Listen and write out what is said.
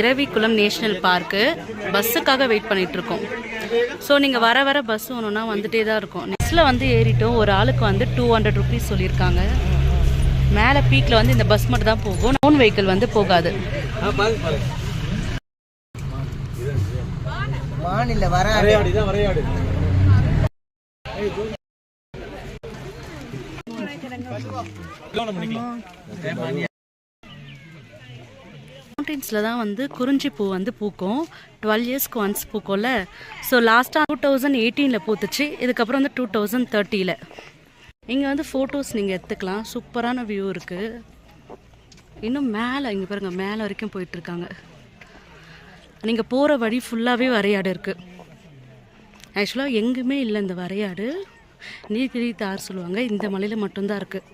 Eravikulam national park பஸ்ஸுக்காக wait பண்ணிட்டு இருக்கோம் ஸோ நீங்கள் வர வர பஸ் வேணும்னா வந்துட்டே தான் இருக்கும். நெக்ஸ்ட்டில் வந்து ஏறிட்டோம். ஒரு ஆளுக்கு வந்து டூ ஹண்ட்ரட் ருபீஸ் சொல்லியிருக்காங்க. மேலே பீக்கில் வந்து இந்த பஸ் மட்டும் தான் போகும். ஓன் வெஹிக்கிள் வந்து போகாது. மாநில வர மவுண்டன்ஸில் தான் வந்து குறிஞ்சி பூ வந்து பூக்கும். டுவெல் இயர்ஸ்க்கு ஒன்ஸ் பூக்கும்ல. ஸோ லாஸ்ட்டாக டூ தௌசண்ட் எயிட்டீனில் பூத்துச்சு. இதுக்கப்புறம் வந்து டூ தௌசண்ட் தேர்ட்டியில் இங்கே வந்து ஃபோட்டோஸ் நீங்கள் எடுத்துக்கலாம். சூப்பரான வியூ இருக்குது இன்னும் மேலே இங்கே பாருங்கள் மேலே வரைக்கும் போயிட்டுருக்காங்க. நீங்கள் போகிற வழி ஃபுல்லாகவே வரையாடு இருக்குது ஆக்சுவலாக எங்குமே இல்லை இந்த வரையாடு. நீர்கிரி தார் சொல்லுவாங்க. இந்த மலையில் மட்டும்தான் இருக்குது